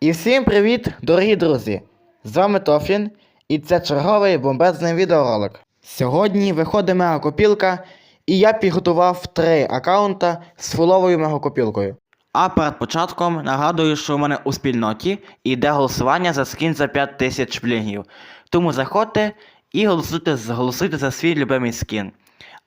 І всім привіт, дорогі друзі! З вами Тофін, і це черговий бомбезний відеоролик. Сьогодні виходить мегакопілка, і я підготував три аккаунта з фуловою мегакопілкою. А перед початком нагадую, що у мене у спільноті йде голосування за скін за 5000 блінгів. Тому заходьте і голосуйте, голосуйте за свій любимий скін.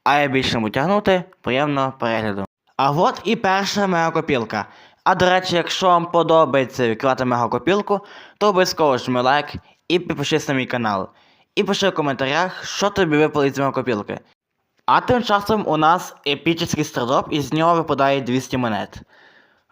А я більше тягнути, приємного перегляду. А от і перша мегакопілка. А до речі, якщо вам подобається відкривати мегакопілку, то обов'язково жми лайк і підпишись на мій канал. І пиши в коментарях, що тобі випало із мегакопілки. А тим часом у нас епічний стардоп, і з нього випадає 200 монет.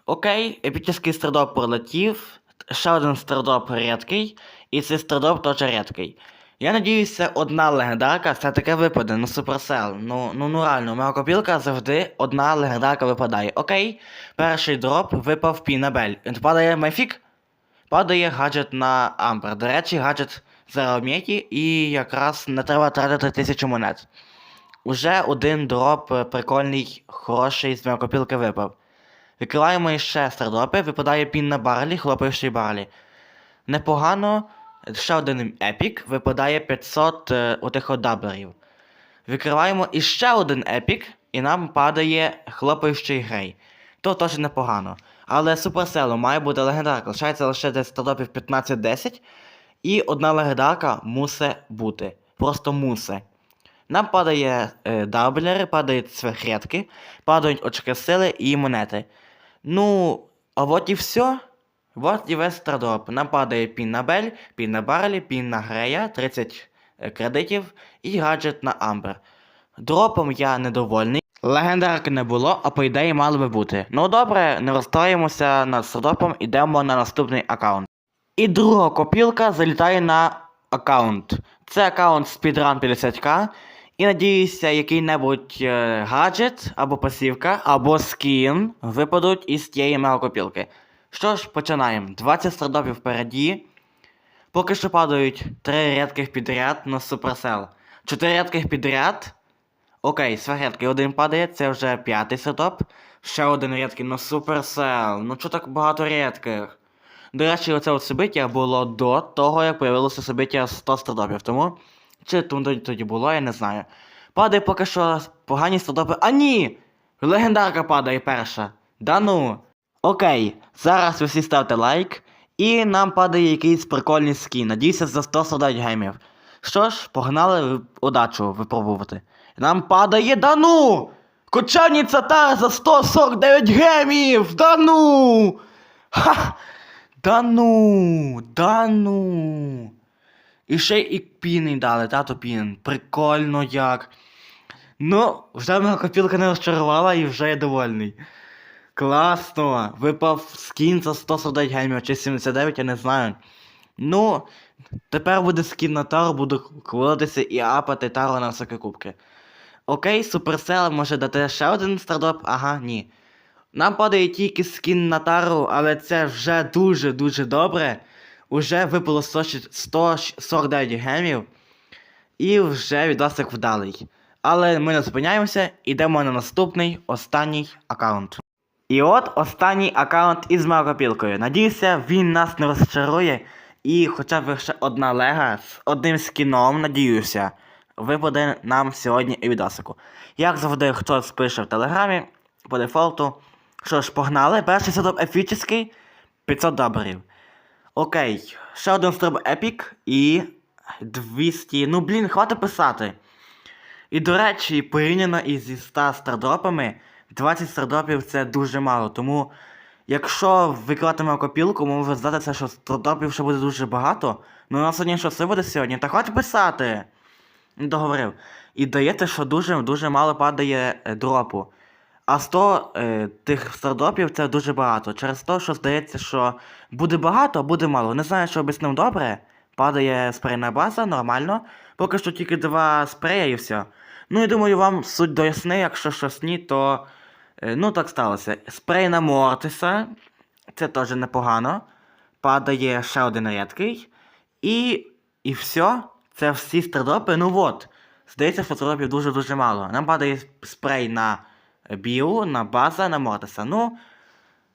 Окей, епічний стардоп пролетів, ще один стардоп рідкий, і цей стардоп теж рідкий. Я надіюся, одна легендарка все-таки випаде, ну суперсел. Ну, ну, ну реально, мегакопілка завжди одна легендарка випадає. Окей, перший дроп випав Пінабель. Падає Майфік? Падає гаджет на Амбер. До речі, гаджет за Омєті і якраз не треба тратити тисячу монет. Уже один дроп е, прикольний, хороший з мегакопілки випав. Відкриваємо ще стардропи, випадає пін на барлі, хлопаючий барлі. Непогано, ще один епік, випадає 500 е, отих от даблерів. Відкриваємо іще один епік, і нам падає хлопаючий грей. То теж непогано. Але суперселу має бути легендарка. Лишається лише десь стардропів 15-10. І одна легендарка мусить бути. Просто мусить. Нам падає е, даблери, падають сверхредки, падають очки сили і монети. Ну, а от і все. Вот і весь стардроп. Нам падає пін на Бель, пін на Барлі, пін на Грея, 30 е, кредитів і гаджет на Амбер. Дропом я недовольний. Легендарки не було, а по ідеї мало би бути. Ну добре, не розстроїмося над стардропом, ідемо на наступний аккаунт. І друга копілка залітає на аккаунт. Це аккаунт Speedrun 50к. І надіюся, який-небудь е, гаджет або пасівка, або скін випадуть із тієї мегакопілки. Що ж, починаємо. 20 стардопів впереді. Поки що падають 3 рядких підряд на суперсел. 4 рядких підряд. Окей, сверхрядки один падає, це вже п'ятий стардоп. Ще один рядкий на суперсел. Ну чого так багато рядких? До речі, оце от собиття було до того, як появилося собиття 100 стардопів. Тому, чи тоді було, я не знаю. Падає поки що погані стардопи. А ні! Легендарка падає перша. Да ну. Окей, зараз ви всі ставте лайк. І нам падає якийсь прикольний скін. Надіюся, за 149 геймів. Що ж, погнали удачу випробувати. Нам падає да ну! Кочані Цатар за 149 гемів! Да ну! Ха! Да ну! Да ну! І ще і піни дали, тато пін. Прикольно як. Ну, вже моя копілка не розчарувала і вже я довольний. Класно! Випав скін за 149 геймів чи 79, я не знаю. Ну, тепер буде скін на Тару, буду кладатися і апати Тару на високі кубки. Окей, Supercell може дати ще один стардоп? Ага, ні. Нам падає тільки скін на Тару, але це вже дуже-дуже добре. Уже випало 149 гемів. І вже відосик вдалий. Але ми не зупиняємося, йдемо на наступний, останній аккаунт. І от останній аккаунт із мегакопілкою. Надіюся, він нас не розчарує. І хоча б ще одна лега з одним скіном, надіюся, випаде нам сьогодні і відосику. Як завжди, хтось пише в телеграмі по дефолту. Що ж, погнали. Перший сетап епічний 500 добрів. Окей, ще один стриб епік і 200. Ну блін, хватить писати. І до речі, порівняно із 100 стардропами, 20 стардропів це дуже мало. Тому, якщо викладатиме копілку, може здатися, що стардропів ще буде дуже багато. Ну у нас сьогодні що все буде сьогодні? Та хватить писати. Договорив. І даєте, що дуже дуже мало падає е, дропу. А 100 е, тих стардропів це дуже багато. Через те, що здається, що буде багато, а буде мало. Не знаю, що об'яснив добре. Падає спрейна база, нормально. Поки що тільки два спрея і все. Ну і думаю, вам суть доясни, якщо щось ні, то. Е, ну так сталося. Спрей на Мортиса. Це теж непогано. Падає ще один рідкий. І. І все. Це всі стардропи. Ну от. Здається, що стардропів дуже-дуже мало. Нам падає спрей на Біу, на база, на Мортиса. Ну.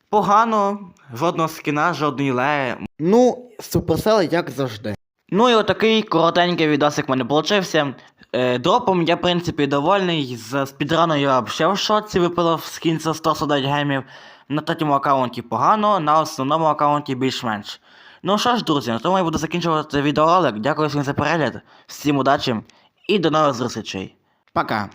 Погано, жодного скіна, жодної леї. Ну, Supercell як завжди. Ну і отакий коротенький відосик в мене получився. Е, дропом я, в принципі, довольний. З спідрану я взагалі в шоці випилив скін за 140 гемів. На третьому аккаунті погано, на основному аккаунті більш-менш. Ну що ж, друзі, на тому я буду закінчувати відеоролик. Дякую всім за перегляд, всім удачі і до нових зустрічей. Пока.